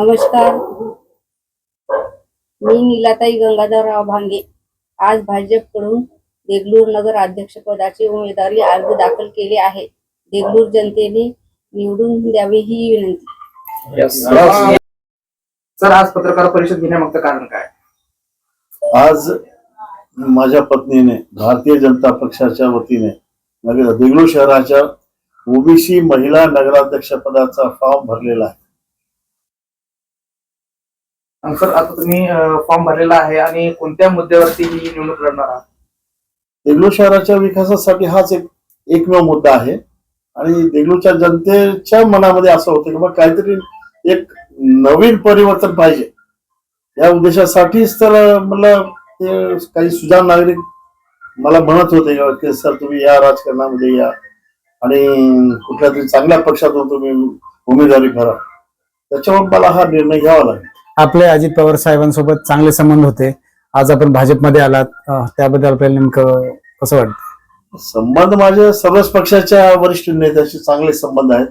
नमस्कार. मी नीलाताई गंगाधरराव भांगे. आज भाजपकडून देगलूर नगर अध्यक्षपदाचे उमेदवारी अर्ज दाखल केले आहे. देगलूर जनतेने निवडून द्यावी ही विनंती. सर आज पत्रकार परिषद घेण्यामागचं कारण काय? आज माझ्या पत्नीने भारतीय जनता पक्षाच्या वतीने नगर देगलूर शहराच्या ओबीसी महिला नगराध्यक्ष पदाचा फॉर्म भरलेला आहे. सर आता तुम्ही फॉर्म भरलेला आहे आणि कोणत्या मुद्द्यावरती ही निवडणूक लढणार आहात? देगलूर शहराच्या विकासासाठी हाच एक एकमेव मुद्दा आहे. आणि देगलूरच्या जनतेच्या मनामध्ये असं होतं की बा काहीतरी एक नवीन परिवर्तन पाहिजे. या उद्देशासाठीच तर मला ते काही सुजाण नागरिक मला म्हणत होते की सर तुम्ही या राजकारणामध्ये या आणि कुठल्या तरी चांगल्या पक्षातून तुम्ही उमेदवारी भरा. त्याच्यावर मला हा निर्णय घ्यावा लागेल. आपले अजित पवार साहेबांसोबत चांगले संबंध होते. आज आपण भाजपमध्ये आलात. त्याबद्दल आपल्याला नेमकं कसं वाटतं? संबंध माझे सर्वच पक्षाच्या वरिष्ठ नेत्याशी चांगले संबंध आहेत.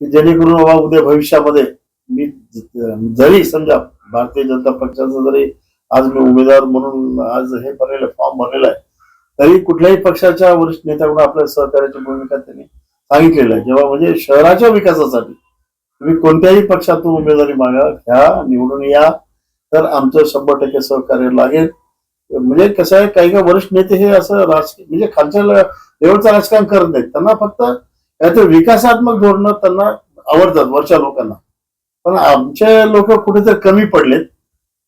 की जेणेकरून बाबा उद्या भविष्यामध्ये मी जरी समजा भारतीय जनता पक्षाचा जरी आज मी उमेदवार म्हणून आज हे भरलेलं फॉर्म भरलेला आहे तरी कुठल्याही पक्षाच्या वरिष्ठ नेत्याकडून आपल्या सहकार्याची भूमिका त्यांनी सांगितलेलं आहे. जेव्हा म्हणजे शहराच्या विकासासाठी तुम्ही कोणत्याही पक्षातून उमेदवारी मागा घ्या निवडून या. तर आमचं शंभर टक्के सहकार्य लागेल. म्हणजे कसं आहे काही काही वरिष्ठ नेते हे असं राजकीय म्हणजे खालच्या लेवलचं राजकारण करत नाहीत. त्यांना फक्त काहीतरी विकासात्मक धोरणं त्यांना आवडतात वरच्या लोकांना. पण आमचे लोक कुठेतरी कमी पडलेत.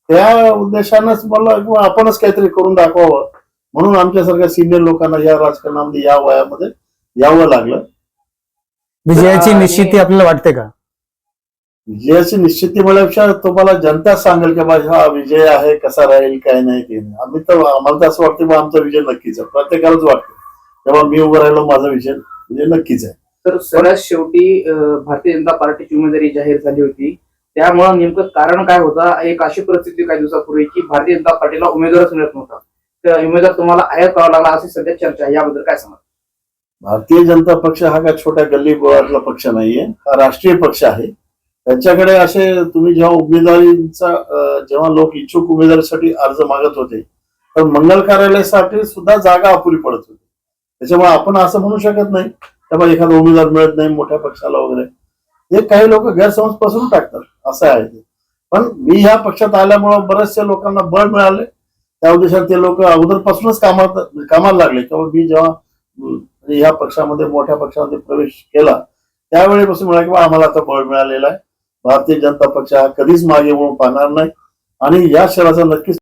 त्या उद्देशानंच मला किंवा आपणच काहीतरी करून दाखवावं. म्हणून आमच्यासारख्या सिनियर लोकांना या राजकारणामध्ये या वयामध्ये यावं लागलं. विजयाची निश्चिती आपल्याला वाटते का? विजयाची निश्चिती म्हणल्यापेक्षा तुम्हाला जनता सांगेल की बा हा विजय आहे कसा राहील काय नाही ते आम्ही तर आम्हाला तर असं वाटतं आमचा विजय नक्कीच आहे. प्रत्येकालाच वाटतं. तेव्हा मी उभं राहिलो माझा विजय म्हणजे नक्कीच आहे. तर सगळ्यात शेवटी भारतीय जनता पार्टीची उमेदवारी जाहीर झाली होती. त्यामुळं नेमकं कारण काय होतं? एक अशी परिस्थिती काही दिवसापूर्वी की भारतीय जनता पार्टीला उमेदवारच मिळत नव्हता. तर उमेदवार तुम्हाला आयात करावा लागला अशी सध्या चर्चा आहे. याबद्दल काय सांगा भारतीय जनता पक्ष हा काय छोट्या गल्ली बोळातला पक्ष नाहीये. हा राष्ट्रीय पक्ष आहे. त्यांच्याकडे असे तुम्ही जेव्हा उमेदवारीचा जेव्हा लोक इच्छुक उमेदवारीसाठी अर्ज मागत होते तर मंगल कार्यालयासाठी सुद्धा जागा अपुरी पडत होती. त्याच्यामुळे आपण असं म्हणू शकत नाही त्यामुळे एखादा उमेदवार मिळत नाही मोठ्या पक्षाला वगैरे. हे काही लोक गैरसमज पसरून टाकतात असं आहे ते. पण मी ह्या पक्षात आल्यामुळे बऱ्याचशा लोकांना बळ मिळाले. त्या उद्देशात ते लोक अगोदरपासूनच कामात कामाला लागले. किंवा मी जेव्हा ह्या पक्षामध्ये मोठ्या पक्षामध्ये प्रवेश केला त्यावेळेपासून मिळाला किंवा आम्हाला आता बळ मिळालेलं आहे. भारतीय जनता पक्ष हा कधीच मागे वळून पाहणार नाही. आणि या शहराचा नक्कीच